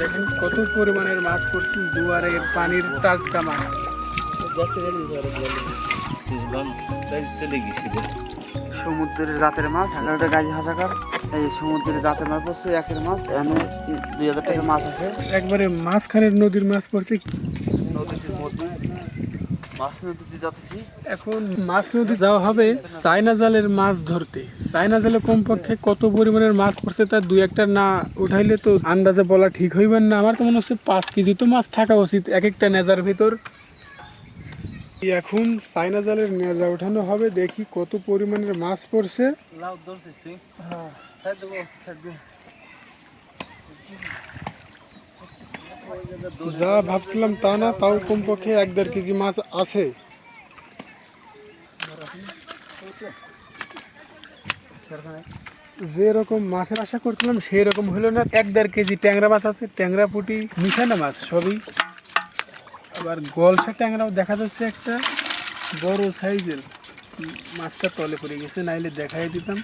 দেখেন কত পরিমাণের মাছ পড়ছে জোয়ারের পানির টাটকা মাছ। সমুদ্রের জাতের মাছ এগারোটা গাজি হাজাকার এই সমুদ্রের জাতের মাছ পড়ছে একের মাছ এখানে দুই হাজার টাকা মাছ আছে। একবারে মাঝখানের নদীর মাছ পড়ছে। নদীর মধ্যে মাছ নদীতে যাচ্ছি। এখন মাছ নদী যাওয়া হবে চায়না জালের মাছ ধরতে। চায়না জালে কমপক্ষে কত পরিমাণের মাছ পড়ছে তার দুই একটা না উঠাইলে তো আন্দাজে বলা ঠিক হইবেন না। আমার তো মনে হচ্ছে পাঁচ কেজি তো মাছ থাকা উচিত এক একটা নেজার ভিতর। এখন চায়না জালের নেজা উঠানো হবে দেখি কত পরিমাণের মাছ পড়ছে। লাউ ধরছিস তুই? হ্যাঁ। ছাড় দেবো ছাড় দে। যা ভাবছিলাম তা না, তাও কমপক্ষে এক দেড় কেজি মাছ আছে। যে রকম মাছের আশা করছিলাম সেই রকম হলো না। এক দেড় কেজি ট্যাংরা মাছ আছে, ট্যাংরা, পুটি, মিশানো মাছ সবই। আবার গলসা ট্যাংরাও দেখা যাচ্ছে একটা বড় সাইজের। মাছটা তলে পড়ে গেছে, নাইলে দেখাই দিতাম।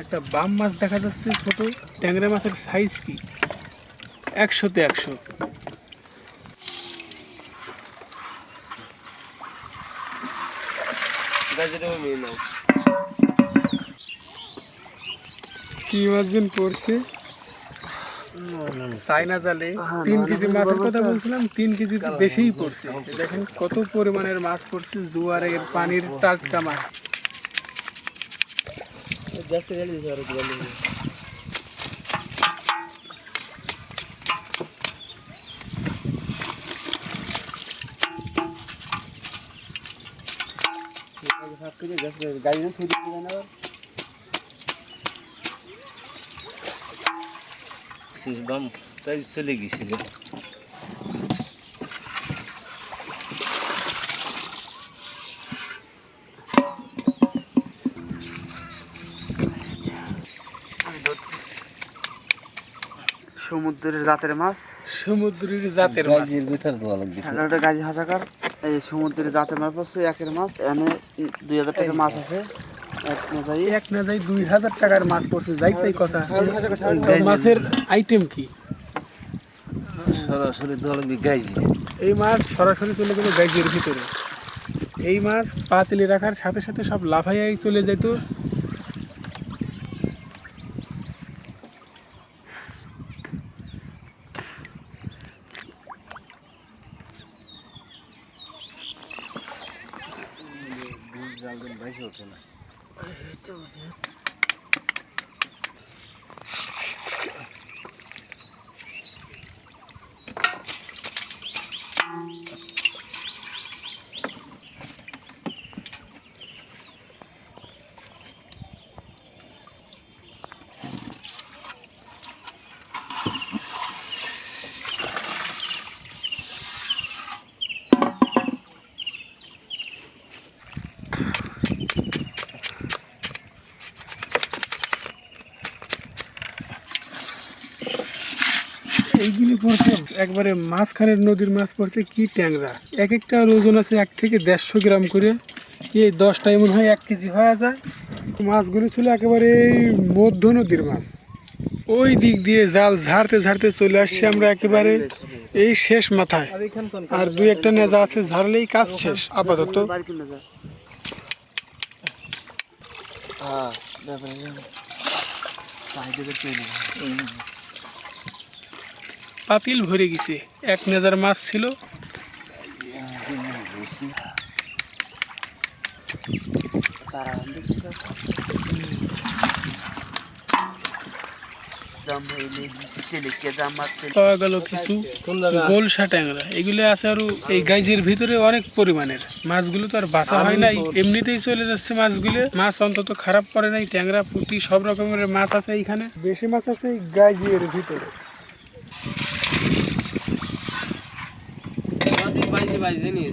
একটা বাম মাছ দেখা যাচ্ছে ছোট। ট্যাংরা মাছের সাইজ কি? একশোতে একশো। কি মাছ পড়ছে চাইনা জালে তিন কেজি মাছের কথা বলছিলাম তিন কেজি বেশিই পড়ছে। দেখেন কত পরিমাণের মাছ পড়ছে জোয়ারের পানির টাটকা মাছ গাছটা গেলে দিতে পারো গেলে গাড়ি না তাই চলে গেছিল সমুদ্রের জাতের মাছ। সমুদ্রের জাতের মাছ। গাছের ভিতর লাগবে। গাজি হাজাকার এই সমুদ্রের জাতের মাছ পড়ছে একের মাছ এনে দুই হাজার টাকার মাছ আছে। এক না যাই দুই হাজার টাকার মাছ পড়ছে যাইতেই কথা। মাছের আইটেম কি? সরাসরি দলবি গাইজি। এই মাছ সরাসরি চলে গেল গাইজের ভিতরে। এই মাছ পাতিলে রাখার সাথে সাথে সব লাফাইয়াই চলে যেত জাল দিন বেশি ওঠে না। এইগুলি পড়ছে একবারে মাঝখানের নদীর মাছ পড়ছে, কি ট্যাংরা? এক একটা ওজন আছে এক থেকে দেড়শো গ্রাম করে। এই দশটা এমন হয়, এক কেজি হয়ে যায়। মাছগুলো ছিল একেবারে মধ্য নদীর মাছ। ওই দিক দিয়ে জাল ঝাড়তে ঝাড়তে চলে আসছি আমরা একেবারে এই শেষ মাথায়। আর দুই একটা নেজা আছে, ঝাড়লেই কাজ শেষ, আপাতত। হ্যাঁ পাতিল ভরে গেছে। এক নেজার মাছ ছিল। পাওয়া গেল কিছু গোলসা ট্যাংরা এগুলো আছে আরও এই গাইজের ভিতরে অনেক মাছগুলো তো আর হয় নাই। এমনিতেই চলে যাচ্ছে মাছগুলো। মাছ অন্তত খারাপ করে নাই। ট্যাংরা, পুঁটি, সব রকমের মাছ আছে এইখানে। বেশি মাছ আছে এই গাইজের ভিতরে। বাইজে বাইজে নিয়ে